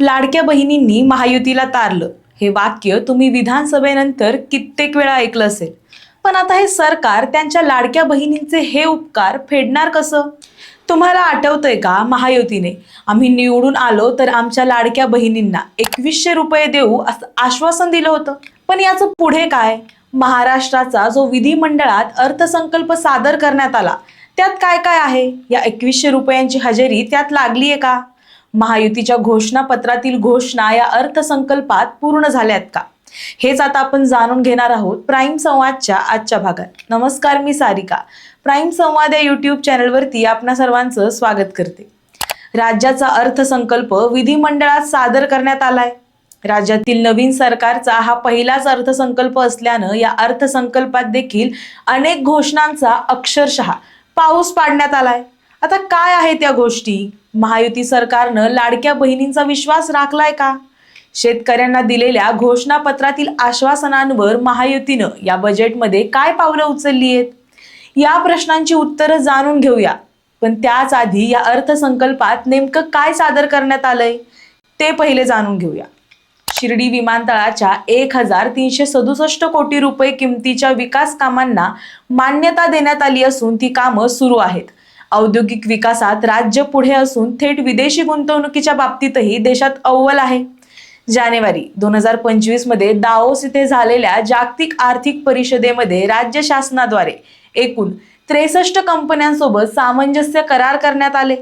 लाडक्या बहिणींनी महायुतीला तारलं. हे वाक्य तुम्ही विधानसभेनंतर कित्येक वेळा ऐकलं असेल. पण आता हे सरकार त्यांच्या लाडक्या बहिणींचे हे उपकार फेडणार कसं? तुम्हाला आठवतंय का महायुतीने? आम्ही निवडून आलो तर आमच्या लाडक्या बहिणींना एकवीसशे रुपये देऊ असं आश्वासन दिलं होतं. पण याचं पुढे काय? महाराष्ट्राचा जो विधिमंडळात अर्थसंकल्प सादर करण्यात आला त्यात काय काय आहे? या एकवीसशे रुपयांची हजेरी त्यात लागली आहे का? महायुतीच्या घोषणापत्रातील घोषणा या अर्थसंकल्पात पूर्ण झाल्यात का? हेच आता आपण जाणून घेणार आहोत प्राईम संवादच्या आजच्या भागात. नमस्कार मी सारिका. प्राईम संवाद या युट्यूब चॅनलवरती आपणा सर्वांचं स्वागत करते. राज्याचा अर्थसंकल्प विधिमंडळात सादर करण्यात आलाय. राज्यातील नवीन सरकारचा हा पहिलाच अर्थसंकल्प असल्यानं या अर्थसंकल्पात देखील अनेक घोषणांचा अक्षरशः पाऊस पाडण्यात आलाय. आता काय आहे त्या गोष्टी? महायुती सरकारनं लाडक्या बहिणींचा विश्वास राखलाय का? शेतकऱ्यांना दिलेल्या घोषणापत्रातील आश्वासनांवर महायुतीनं या बजेटमध्ये काय पावलं उचलली आहेत? या प्रश्नांची उत्तरं जाणून घेऊया. पण त्याच आधी या अर्थसंकल्पात नेमकं काय सादर करण्यात आलंय? ते पहिले जाणून घेऊया. शिर्डी विमानतळाच्या एक हजार तीनशे सदुसष्ट कोटी रुपये किमतीच्या विकास कामांना मान्यता देण्यात आली असून ती कामं सुरू आहेत. औद्योगिक विकासात राज्य पुढे असून थेट विदेशी गुंतवणुकीच्या बाबतीतही देशात अव्वल आहे. जानेवारी दोन हजार पंचवीसमध्ये दाओस इथे झालेल्या जागतिक आर्थिक परिषदेमध्ये राज्य शासनाद्वारे एकूण त्रेसष्ट कंपन्यांसोबत सामंजस्य करार करण्यात आले.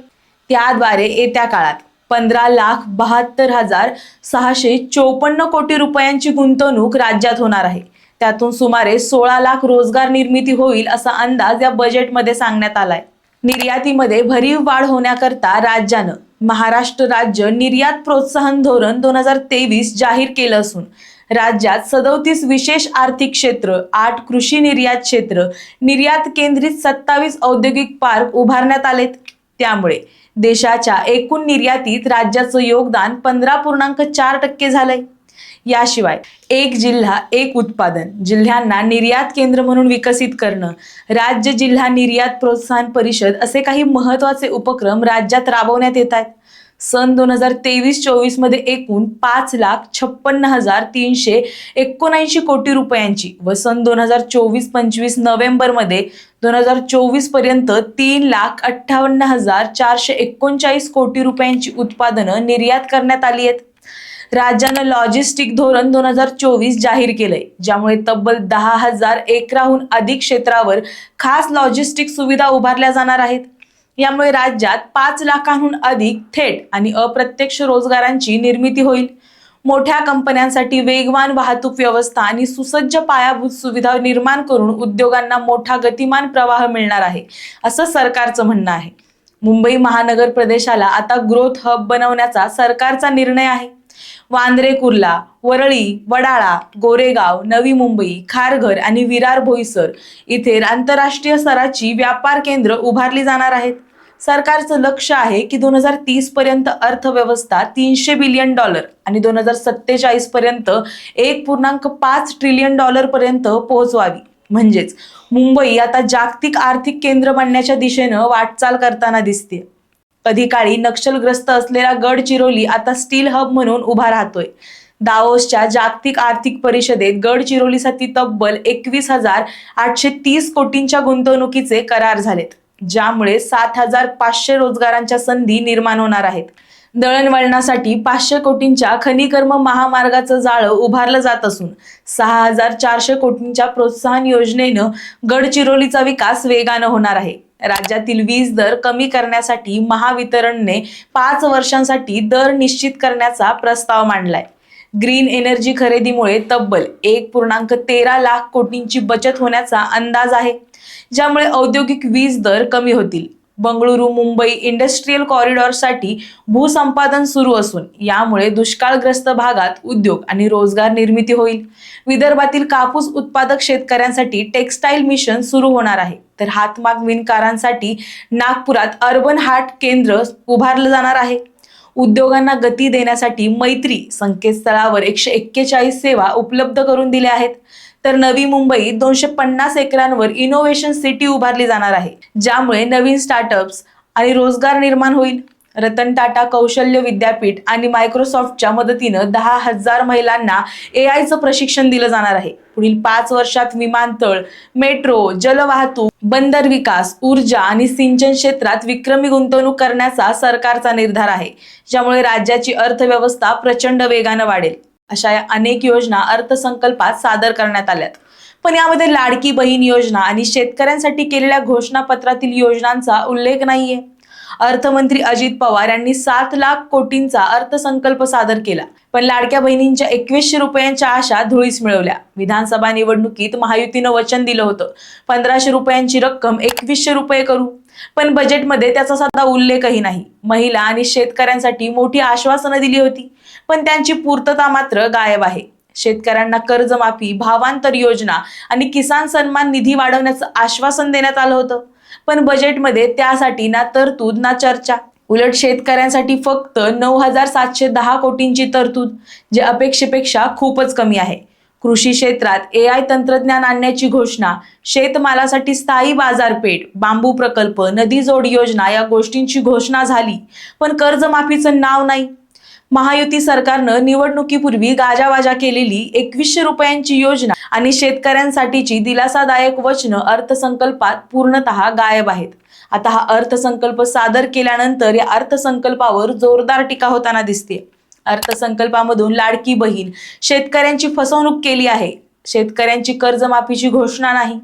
त्याद्वारे येत्या काळात पंधरा लाख बहात्तर हजार सहाशे चोपन्न कोटी रुपयांची गुंतवणूक राज्यात होणार आहे. त्यातून सुमारे सोळा लाख रोजगार निर्मिती होईल असा अंदाज या बजेटमध्ये सांगण्यात आलाय. निर्यातीमध्ये भरीव वाढ होण्याकरता राज्यानं महाराष्ट्र राज्य निर्यात प्रोत्साहन धोरण दोन हजार तेवीस जाहीर केलं असून राज्यात सदोतीस विशेष आर्थिक क्षेत्र आठ कृषी निर्यात क्षेत्र निर्यात केंद्रित सत्तावीस औद्योगिक पार्क उभारण्यात आलेत. त्यामुळे देशाच्या एकूण निर्यातीत राज्याचं योगदान पंधरा पूर्णांक चार टक्के झालंय. याशिवाय एक जिल्हा एक उत्पादन. जिल्ह्यांना निर्यात केंद्र म्हणून विकसित करणं. राज्य जिल्हा निर्यात प्रोत्साहन परिषद असे काही महत्त्वाचे उपक्रम राज्यात राबवण्यात येत आहेत. सन दोन हजार तेवीस चोवीसमध्ये एकूण पाच लाख छप्पन्न हजार तीनशे एकोणऐंशी कोटी रुपयांची व सन दोन हजार चोवीस पंचवीस नोव्हेंबरमध्ये दोन हजार चोवीसपर्यंत तीन लाख अठ्ठावन्न हजार चारशे एकोणचाळीस कोटी रुपयांची उत्पादनं निर्यात करण्यात आली आहेत. राज्यानं लॉजिस्टिक धोरण दोन हजार चोवीस जाहीर केलंय ज्यामुळे तब्बल दहा हजार एकराहून अधिक क्षेत्रावर खास लॉजिस्टिक सुविधा उभारल्या जाणार आहेत. यामुळे राज्यात पाच लाखांहून अधिक थेट आणि अप्रत्यक्ष रोजगारांची निर्मिती होईल. मोठ्या कंपन्यांसाठी वेगवान वाहतूक व्यवस्था आणि सुसज्ज पायाभूत सुविधा निर्माण करून उद्योगांना मोठा गतिमान प्रवाह मिळणार आहे असं सरकारचं म्हणणं आहे. मुंबई महानगर प्रदेशाला आता ग्रोथ हब बनवण्याचा सरकारचा निर्णय आहे. वांद्रे कुर्ला वरळी वडाळा गोरेगाव नवी मुंबई खारघर आणि विरार भोईसर इथे आंतरराष्ट्रीय स्तराची व्यापार केंद्र उभारली जाणार आहेत. सरकारचं लक्ष आहे की दोन हजार तीस पर्यंत अर्थव्यवस्था तीनशे बिलियन डॉलर आणि दोन हजार सत्तेचाळीस पर्यंत एक पूर्णांक पाच ट्रिलियन डॉलर पर्यंत पोहोचवावी. म्हणजेच मुंबई आता जागतिक आर्थिक केंद्र बनण्याच्या दिशेनं वाटचाल करताना दिसते कधी काळी नक्षलग्रस्त असलेला गडचिरोली आता स्टील हब म्हणून उभा राहतोय. दाओसच्या जागतिक आर्थिक परिषदेत गडचिरोलीसाठी तब्बल एकवीस हजार आठशे तीस कोटींच्या गुंतवणुकीचे करार झालेत ज्यामुळे सात हजार पाचशे रोजगारांच्या संधी निर्माण होणार आहेत. दळणवळणासाठी पाचशे कोटींच्या खनिकर्म महामार्गाचं जाळं उभारलं जात असून सहा हजार चारशे कोटींच्या प्रोत्साहन योजनेनं गडचिरोलीचा विकास वेगानं होणार आहे. राज्यातील वीज दर कमी करण्यासाठी महावितरणने पाच वर्षांसाठी दर निश्चित करण्याचा प्रस्ताव मांडलाय. ग्रीन एनर्जी खरेदीमुळे तब्बल एक पूर्णांक तेरा लाख कोटींची बचत होण्याचा अंदाज आहे ज्यामुळे औद्योगिक वीज दर कमी होतील. बंगळुरू मुंबई इंडस्ट्रीयल कॉरिडॉरसाठी भूसंपादन सुरू असून यामुळे दुष्काळग्रस्त भागात उद्योग आणि रोजगार निर्मिती होईल. विदर्भातील कापूस उत्पादक शेतकऱ्यांसाठी टेक्स्टाईल मिशन सुरू होणार आहे. तर हातमाग विणकारांसाठी नागपुरात अर्बन हार्ट केंद्र उभारलं जाणार आहे. उद्योगांना गती देण्यासाठी मैत्री संकेतस्थळावर एकशे एक्केचाळीस सेवा उपलब्ध करून दिल्या आहेत. तर नवी मुंबईत दोनशे पन्नास एकरांवर इनोव्हेशन सिटी उभारली जाणार आहे ज्यामुळे नवीन स्टार्टअप्स आणि रोजगार निर्माण होईल. रतन टाटा कौशल्य विद्यापीठ आणि मायक्रोसॉफ्टच्या मदतीनं दहा हजार महिलांना ए आयचं प्रशिक्षण दिलं जाणार आहे. पुढील पाच वर्षात विमानतळ मेट्रो जलवाहतूक बंदर विकास ऊर्जा आणि सिंचन क्षेत्रात विक्रमी गुंतवणूक करण्याचा सरकारचा निर्धार आहे ज्यामुळे राज्याची अर्थव्यवस्था प्रचंड वेगानं वाढेल. अशा या अनेक योजना अर्थसंकल्पात सादर करण्यात आल्यात. पण यामध्ये लाडकी बहीण योजना आणि शेतकऱ्यांसाठी केलेल्या घोषणापत्रातील योजनांचा उल्लेख नाहीये. अर्थमंत्री अजित पवार यांनी सात लाख कोटींचा अर्थसंकल्प सादर केला. पण लाडक्या बहिणींच्या एकवीसशे रुपयांच्या आशा धुळीस मिळवल्या. विधानसभा निवडणुकीत महायुतीनं वचन दिलं होतं. पंधराशे रुपयांची रक्कम एकवीसशे रुपये करू. पण बजेटमध्ये त्याचा साधा उल्लेखही नाही. महिला आणि शेतकऱ्यांसाठी मोठी आश्वासनं दिली होती. पण त्यांची पूर्तता मात्र गायब आहे. शेतकऱ्यांना कर्जमाफी भावांतर योजना आणि किसान सन्मान निधी वाढवण्याचं आश्वासन देण्यात आलं होतं. पण बजेटमध्ये त्यासाठी ना तरतूद ना चर्चा. उलट शेतकऱ्यांसाठी फक्त नऊ हजार सातशे दहा कोटींची तरतूद जे अपेक्षेपेक्षा खूपच कमी आहे. कृषी क्षेत्रात ए आय तंत्रज्ञान आणण्याची घोषणा शेतमालासाठी स्थायी बाजारपेठ बांबू प्रकल्प नदी जोड योजना या गोष्टींची घोषणा झाली. पण कर्जमाफीचं नाव नाही. महायुती सरकारनं निवडणुकीपूर्वी गाजावाजा केलेली एकवीसशे रुपयांची योजना आणि शेतकऱ्यांसाठीची दिलासादायक वचनं अर्थसंकल्पात पूर्णतः गायब आहेत. आता हा अर्थसंकल्प सादर केल्यानंतर या अर्थसंकल्पावर जोरदार टीका होताना दिसते अर्थसंकल्पामधून लाडकी बहीण शेतकऱ्यांची फसवणूक केली आहे. शेतकऱ्यांची कर्जमाफीची घोषणा नाही.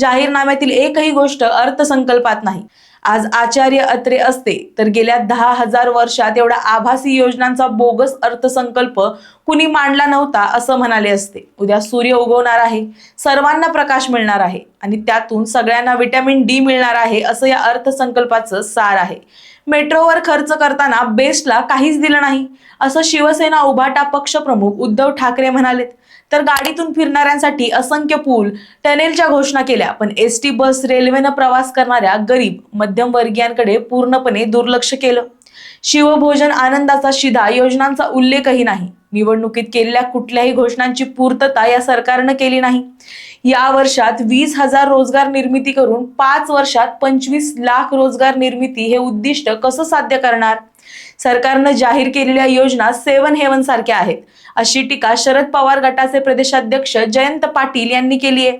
जाहीरनाम्यातील एकही गोष्ट अर्थसंकल्पात नाही. आज आचार्य अत्रे असते तर गेल्या दहा हजार वर्षात एवढा आभासी योजनांचा बोगस अर्थसंकल्प कुणी मांडला नव्हता असं म्हणाले असते. उद्या सूर्य उगवणार आहे सर्वांना प्रकाश मिळणार आहे आणि त्यातून सगळ्यांना विटॅमिन डी मिळणार आहे असं या अर्थसंकल्पाचं सार आहे. मेट्रोवर खर्च करताना बेस्टला काहीच दिलं नाही. असं शिवसेना उभाटा पक्षप्रमुख उद्धव ठाकरे म्हणालेत. तर गाडीतून फिरणाऱ्यांसाठी असंख्य पूल टनेलच्या घोषणा केल्या. पण एस टी बस रेल्वेनं प्रवास करणाऱ्या गरीब मध्यमवर्गीयांकडे पूर्णपणे दुर्लक्ष केलं. शिवभोजन आनंदाचा शिधा योजनांचा उल्लेखही नाही. निवडणुकीत केलेल्या कुठल्याही घोषणांची पूर्तता या सरकारनं केली नाही. या वर्षात वीस हजार रोजगार निर्मिती करून पाच वर्षात पंचवीस लाख रोजगार निर्मिती हे उद्दिष्ट कसं साध्य करणार? सरकारनं जाहीर केलेल्या योजना सेवन हेवन सारख्या आहेत. अशी टीका शरद पवार गटाचे प्रदेशाध्यक्ष जयंत पाटील यांनी केली आहे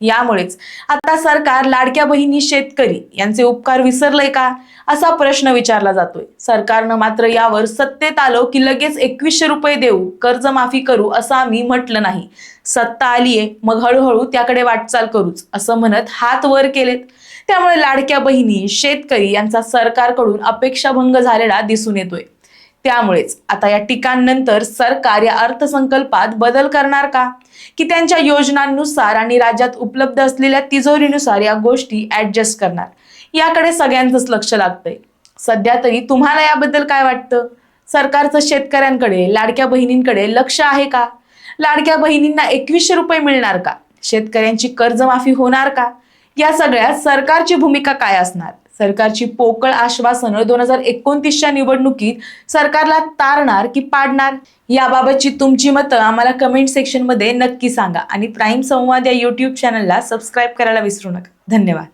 यामुळेच. आता सरकार लाडक्या बहिणी शेतकरी यांचे उपकार विसरलंय का? असा प्रश्न विचारला जातोय. सरकारनं मात्र यावर सत्तेत आलो की लगेच एकवीसशे रुपये देऊ कर्जमाफी करू असं आम्ही म्हटलं नाही. सत्ता आलीये मग हळूहळू त्याकडे वाटचाल करूच असं म्हणत हात वर केलेत. त्यामुळे लाडक्या बहिणी शेतकरी यांचा सरकारकडून अपेक्षाभंग झालेला दिसून येतोय. त्यामुळेच आता या टीकांनंतर सरकार या अर्थसंकल्पात बदल करणार का? की त्यांच्या योजनांनुसार आणि राज्यात उपलब्ध असलेल्या तिजोरीनुसार या गोष्टी ऍडजस्ट करणार? याकडे सगळ्यांचंच लक्ष लागतंय. सध्या तरी तुम्हाला याबद्दल काय वाटतं? सरकारचं शेतकऱ्यांकडे लाडक्या बहिणींकडे लक्ष आहे का? लाडक्या बहिणींना एकवीसशे रुपये मिळणार का? शेतकऱ्यांची कर्जमाफी होणार का? या सगळ्यात सरकारची भूमिका काय असणार? सरकारची पोकळ आश्वासनं दोन हजार एकोणतीसच्या निवडणुकीत सरकारला तारणार की पाडणार? याबाबतची तुमची मतं आम्हाला कमेंट सेक्शनमध्ये नक्की सांगा. आणि प्राईम संवाद या यूट्यूब चॅनलला सबस्क्राईब करायला विसरू नका. धन्यवाद.